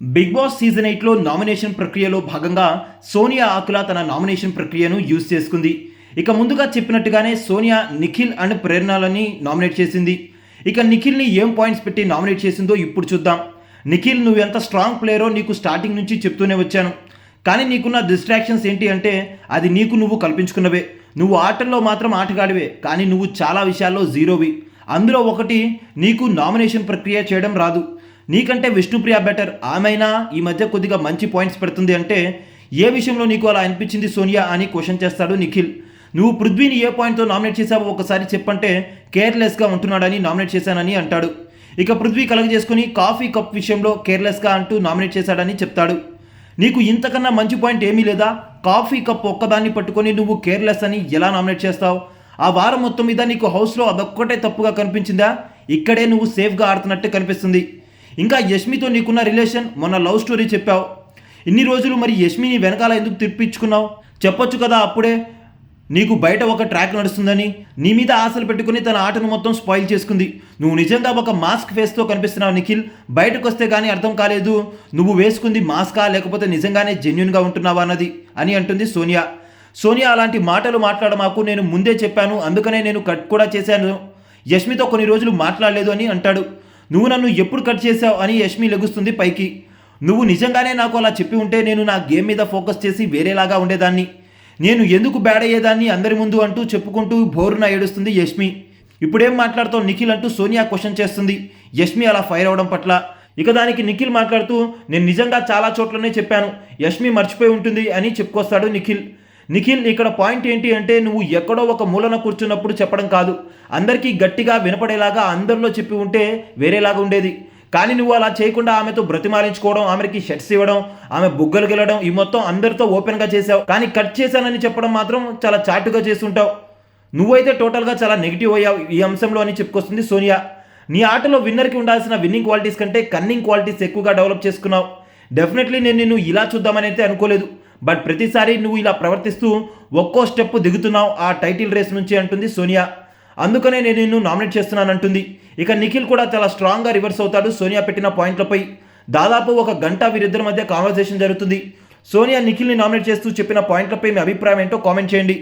Big Boss season ఎయిట్లో nomination ప్రక్రియలో భాగంగా సోనియా ఆకుల తన నామినేషన్ ప్రక్రియను యూజ్ చేసుకుంది. ఇక ముందుగా చెప్పినట్టుగానే సోనియా నిఖిల్ అండ్ ప్రేరణలని నామినేట్ చేసింది. ఇక నిఖిల్ని ఏం పాయింట్స్ పెట్టి నామినేట్ చేసిందో ఇప్పుడు చూద్దాం. నిఖిల్ నువ్వు ఎంత స్ట్రాంగ్ ప్లేయరో నీకు స్టార్టింగ్ నుంచి చెప్తూనే వచ్చాను. కానీ నీకున్న డిస్ట్రాక్షన్స్ ఏంటి అంటే అది నీకు నువ్వు కల్పించుకున్నవే. నువ్వు ఆటల్లో మాత్రం ఆటగాడివే కానీ నువ్వు చాలా విషయాల్లో జీరోవి అందులో ఒకటి నీకు నామినేషన్ ప్రక్రియ చేయడం రాదు. నీకంటే విష్ణుప్రియ బెటర్ ఆమెనా ఈ మధ్య కొద్దిగా మంచి పాయింట్స్ పెడుతుంది అంటే ఏ విషయంలో నీకు అలా అనిపించింది సోనియా అని క్వశ్చన్ చేస్తాడు నిఖిల్. నువ్వు పృథ్వీని ఏ పాయింట్తో నామినేట్ చేసావో ఒకసారి చెప్పంటే కేర్లెస్గా ఉంటున్నాడని నామినేట్ చేశానని అంటాడు. ఇక పృథ్వీ కలగజేసుకుని కాఫీ కప్ విషయంలో కేర్లెస్గా అంటూ నామినేట్ చేశాడని చెప్తాడు. నీకు ఇంతకన్నా మంచి పాయింట్ ఏమీ లేదా? కాఫీ కప్ ఒక్కదాన్ని పట్టుకొని నువ్వు కేర్లెస్ అని ఎలా నామినేట్ చేస్తావు? ఆ వారం మొత్తం మీద నీకు హౌస్లో అదొక్కటే తప్పుగా కనిపించిందా? ఇక్కడే నువ్వు సేఫ్గా ఆడుతున్నట్టు కనిపిస్తుంది. ఇంకా యష్మితో నీకున్న రిలేషన్ మొన్న లవ్ స్టోరీ చెప్పావు. ఇన్ని రోజులు మరి యష్మిని వెనకాల ఎందుకు తిప్పించుకున్నావు? చెప్పొచ్చు కదా అప్పుడే. నీకు బయట ఒక ట్రాక్ నడుస్తుందని నీ మీద ఆశలు పెట్టుకుని తన ఆటను మొత్తం స్పాయిల్ చేసుకుంది. నువ్వు నిజంగా ఒక మాస్క్ ఫేస్తో కనిపిస్తున్నావు నిఖిల్. బయటకు వస్తే కానీ అర్థం కాలేదు. నువ్వు వేసుకుంది మాస్కా లేకపోతే నిజంగానే జెన్యున్గా ఉంటున్నావా అన్నది అని అంటుంది సోనియా. సోనియా అలాంటి మాటలు మాట్లాడమాకు నేను ముందే చెప్పాను. అందుకనే నేను కట్ కూడా చేశాను. యష్మితో కొన్ని రోజులు మాట్లాడలేదు అని అంటాడు. నువ్వు నన్ను ఎప్పుడు కట్ చేశావు అని యష్మి లెగుస్తుంది పైకి. నువ్వు నిజంగానే నాకు అలా చెప్పి ఉంటే నేను నా గేమ్ మీద ఫోకస్ చేసి వేరేలాగా ఉండేదాన్ని. నేను ఎందుకు బ్యాడ్ అయ్యేదాన్ని అందరి ముందు అంటూ చెప్పుకుంటూ బోరున ఏడుస్తుంది యష్మి. ఇప్పుడేం మాట్లాడుతావు నిఖిల్ అంటూ సోనియా క్వశ్చన్ చేస్తుంది. యష్మి అలా ఫైర్ అవడం పట్ల. ఇక దానికి నిఖిల్ మాట్లాడుతూ నేను నిజంగా చాలా చోట్లనే చెప్పాను. యష్మి మర్చిపోయి ఉంటుంది అని చెప్పుకొస్తాడు నిఖిల్. నిఖిల్ ఇక్కడ పాయింట్ ఏంటి అంటే నువ్వు ఎక్కడో ఒక మూలన కూర్చున్నప్పుడు చెప్పడం కాదు. అందరికీ గట్టిగా వినపడేలాగా అందరిలో చెప్పి ఉంటే వేరేలాగా ఉండేది. కానీ నువ్వు అలా చేయకుండా ఆమెతో బ్రతిమాలించుకోవడం ఆమెకి షర్ట్స్ ఇవ్వడం ఆమె బుగ్గలు గెలడం ఈ మొత్తం అందరితో ఓపెన్గా చేసావు. కానీ కట్ చేశానని చెప్పడం మాత్రం చాలా చాటుగా చేస్తుంటావు. నువ్వైతే టోటల్గా చాలా నెగిటివ్ అయ్యావు ఈ అంశంలో అని చెప్పుకొస్తుంది సోనియా. నీ ఆటలో విన్నర్కి ఉండాల్సిన విన్నింగ్ క్వాలిటీస్ కంటే కన్నింగ్ క్వాలిటీస్ ఎక్కువగా డెవలప్ చేసుకున్నావు. డెఫినెట్లీ నేను నిన్ను ఇలా చూద్దామని అయితే అనుకోలేదు. బట్ ప్రతిసారి నువ్వు ఇలా ప్రవర్తిస్తూ ఒక్కో స్టెప్ దిగుతున్నావు ఆ టైటిల్ రేస్ నుంచి అంటుంది సోనియా. అందుకనే నేను నిన్ను నామినేట్ చేస్తున్నానంటుంది ఇక నిఖిల్ కూడా చాలా స్ట్రాంగ్గా రివర్స్ అవుతాడు సోనియా పెట్టిన పాయింట్లపై దాదాపు ఒక గంట వీరిద్దరి మధ్య కాన్వర్సేషన్ జరుగుతుంది. సోనియా నిఖిల్ని నామినేట్ చేస్తూ చెప్పిన పాయింట్లపై మీ అభిప్రాయం ఏంటో కామెంట్ చేయండి.